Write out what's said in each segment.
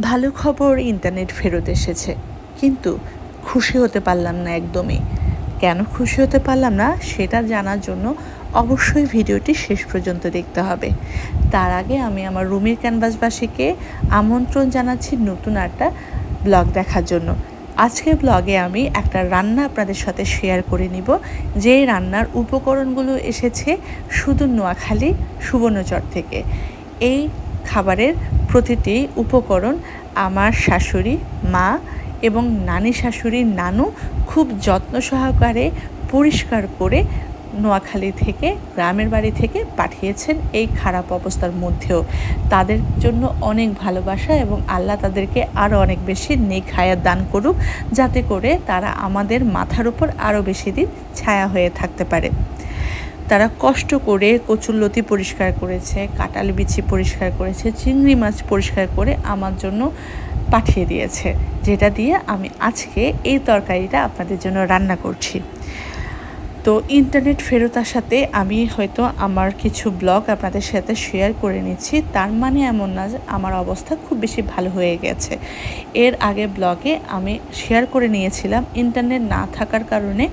ভালো খবর ইন্টারনেট ফেরত এসেছে। কিন্তু খুশি হতে পারলাম না একদমই। কেন খুশি হতে পারলাম না সেটা জানার জন্য অবশ্যই ভিডিওটি শেষ পর্যন্ত দেখতে হবে। তার আগে আমি আমার রুমের ক্যানভাসবাসীকে আমন্ত্রণ জানাচ্ছি নতুন একটা ব্লগ দেখার জন্য। আজকের ব্লগে আমি একটা রান্না আপনাদের সাথে শেয়ার করে নিব। যে রান্নার উপকরণগুলো এসেছে শুধু নোয়াখালী, সুবর্ণচর থেকে। এই খাবারের প্রতিটি উপকরণ আমার শাশুড়ি, মা এবং নানি শাশুড়ি নানু খুব যত্ন সহকারে পরিষ্কার করে নোয়াখালী থেকে গ্রামের বাড়ি থেকে পাঠিয়েছেন এই খারাপ অবস্থার মধ্যেও। তাদের জন্য অনেক ভালোবাসা এবং আল্লাহ তাদেরকে আরও অনেক বেশি নেক হায়াত দান করুক, যাতে করে তারা আমাদের মাথার উপর আরও বেশি দিন ছায়া হয়ে থাকতে পারে। তারা কষ্ট করে কচুরলতি পরিষ্কার করেছে কাটাল বিছি পরিষ্কার করেছে, চিংড়ি মাছ পরিষ্কার করে আমার জন্য পাঠিয়ে দিয়েছে, যেটা দিয়ে আমি আজকে এই তরকারিটা আপনাদের জন্য রান্না করছি। তো ইন্টারনেট ফেরত আসাতে আমি হয়তো আমার কিছু ব্লগ আপনাদের সাথে শেয়ার করে নিচ্ছি। তার মানে এমন না যে আমার অবস্থা খুব বেশি ভালো হয়ে গেছে। এর আগে ব্লগে আমি শেয়ার করে নিয়েছিলাম ইন্টারনেট না থাকার কারণে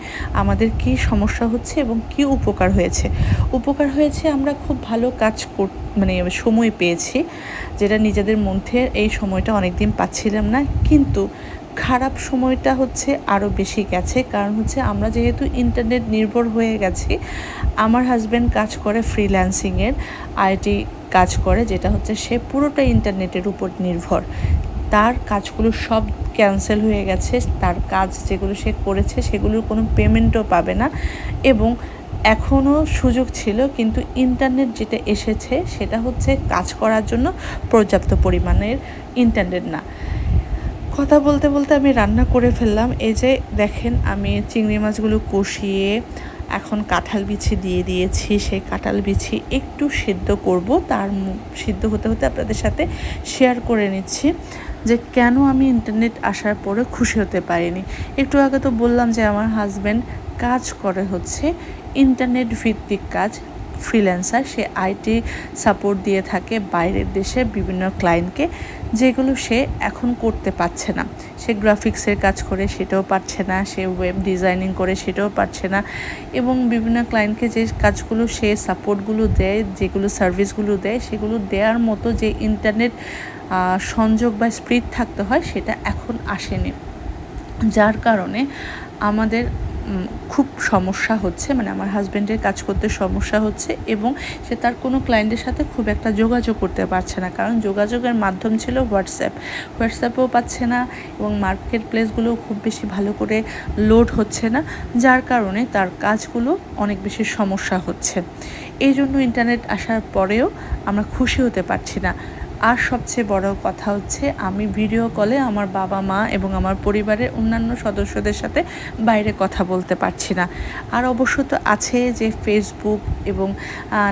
আমাদের কি সমস্যা হচ্ছে এবং কি উপকার হয়েছে। উপকার হয়েছে আমরা খুব ভালো কাজ কর মানে সময় পেয়েছি, যেটা নিজেদের মধ্যে এই সময়টা অনেকদিন পাচ্ছিলাম না। কিন্তু খারাপ সময়টা হচ্ছে আরও বেশি গেছে। কারণ হচ্ছে আমরা যেহেতু ইন্টারনেট নির্ভর হয়ে গেছি, আমার হাজব্যান্ড কাজ করে ফ্রিল্যান্সিংয়ের আইটি কাজ করে, যেটা হচ্ছে সে পুরোটা ইন্টারনেটের উপর নির্ভর। তার কাজগুলো সব ক্যান্সেল হয়ে গেছে, তার কাজ যেগুলো সে করেছে সেগুলোর কোনো পেমেন্টও পাবে না। এবং এখনও সুযোগ ছিল, কিন্তু ইন্টারনেট যেটা এসেছে সেটা হচ্ছে কাজ করার জন্য পর্যাপ্ত পরিমাণের ইন্টারনেট না। কথা বলতে বলতে আমি রান্না করে ফেললাম। এই যে দেখেন, আমি চিংড়ি মাছগুলো কষিয়ে এখন কাঁঠাল বিছি দিয়ে দিয়েছি। সেই কাঁঠাল বিছি একটু সিদ্ধ করব। তার সিদ্ধ হতে হতে আপনাদের সাথে শেয়ার করে নিচ্ছি যে কেন আমি ইন্টারনেট আসার পরে খুশি হতে পারিনি। একটু আগে তো বললাম যে আমার হাজব্যান্ড কাজ করে হচ্ছে ইন্টারনেট ভিত্তিক কাজ। ফ্রিল্যান্সার সে আইটি সাপোর্ট দিয়ে থাকে বাইরের দেশে বিভিন্ন ক্লায়েন্টকে যেগুলো সে এখন করতে পারছে না। সে গ্রাফিক্সের কাজ করে সেটাও পারছে না, সে ওয়েব ডিজাইনিং করে সেটাও পারছে না এবং বিভিন্ন ক্লায়েন্টকে যে কাজগুলো সে সাপোর্টগুলো দেয়, যেগুলো সার্ভিসগুলো দেয়, সেগুলো দেওয়ার মতো যে ইন্টারনেট সংযোগ বা স্প্রিড থাকতে হয়, সেটা এখন আসেনি। যার কারণে আমাদের খুব সমস্যা হচ্ছে মানে আমার হাজব্যান্ডের কাজ করতে সমস্যা হচ্ছে এবং সে তার কোনো ক্লায়েন্টের সাথে খুব একটা যোগাযোগ করতে পারছে না। কারণ যোগাযোগের মাধ্যম ছিল হোয়াটসঅ্যাপ হোয়াটসঅ্যাপেও পাচ্ছে না এবং মার্কেট প্লেসগুলোও খুব বেশি ভালো করে লোড হচ্ছে না, যার কারণে তার কাজগুলো অনেক বেশি সমস্যা হচ্ছে। এই জন্য ইন্টারনেট আসার পরেও আমরা খুশি হতে পারছি না। আর সবচেয়ে বড় কথা হচ্ছে, আমি ভিডিও কলে আমার বাবা, মা এবং আমার পরিবারের অন্যান্য সদস্যদের সাথে বাইরে কথা বলতে পারছি না। আর অবশ্য তো আছে যে ফেসবুক এবং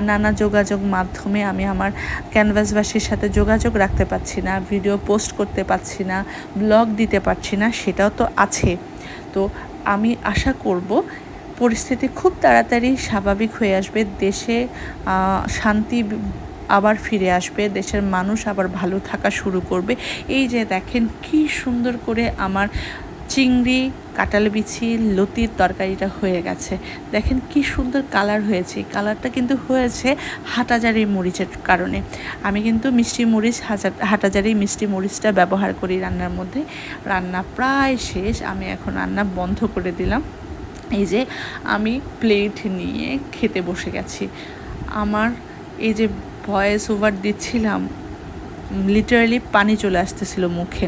নানা যোগাযোগ মাধ্যমে আমি আমার ক্যানভাসবাসীর সাথে যোগাযোগ রাখতে পারছি না ভিডিও পোস্ট করতে পারছি না ব্লগ দিতে পারছি না, সেটাও তো আছে। তো আমি আশা করব, পরিস্থিতি খুব তাড়াতাড়ি স্বাভাবিক হয়ে আসবে, দেশে শান্তি আবার ফিরে আসবে, দেশের মানুষ আবার ভালো থাকা শুরু করবে। এই যে দেখেন কি সুন্দর করে আমার চিংড়ি কাটাল বিছি লতির তরকারিটা হয়ে গেছে। দেখেন কি সুন্দর কালার হয়েছে। কালারটা কিন্তু হয়েছে হাটাজারি মরিচের কারণে। আমি কিন্তু মিষ্টি মরিচ হাজার হাটাজারি মিষ্টি মরিচটা ব্যবহার করি রান্নার মধ্যে। রান্না প্রায় শেষ, আমি এখন রান্না বন্ধ করে দিলাম। এই যে আমি প্লেট নিয়ে খেতে বসে গেছি। আমার এই যে ভয়েস ওভার দিচ্ছিলাম, লিটারালি পানি চলে আসতেছিল মুখে।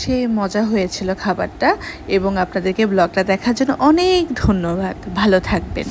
সে মজা হয়েছিল খাবারটা এবং আপনাদেরকে ব্লগটা দেখার জন্য অনেক ধন্যবাদ। ভালো থাকবেন।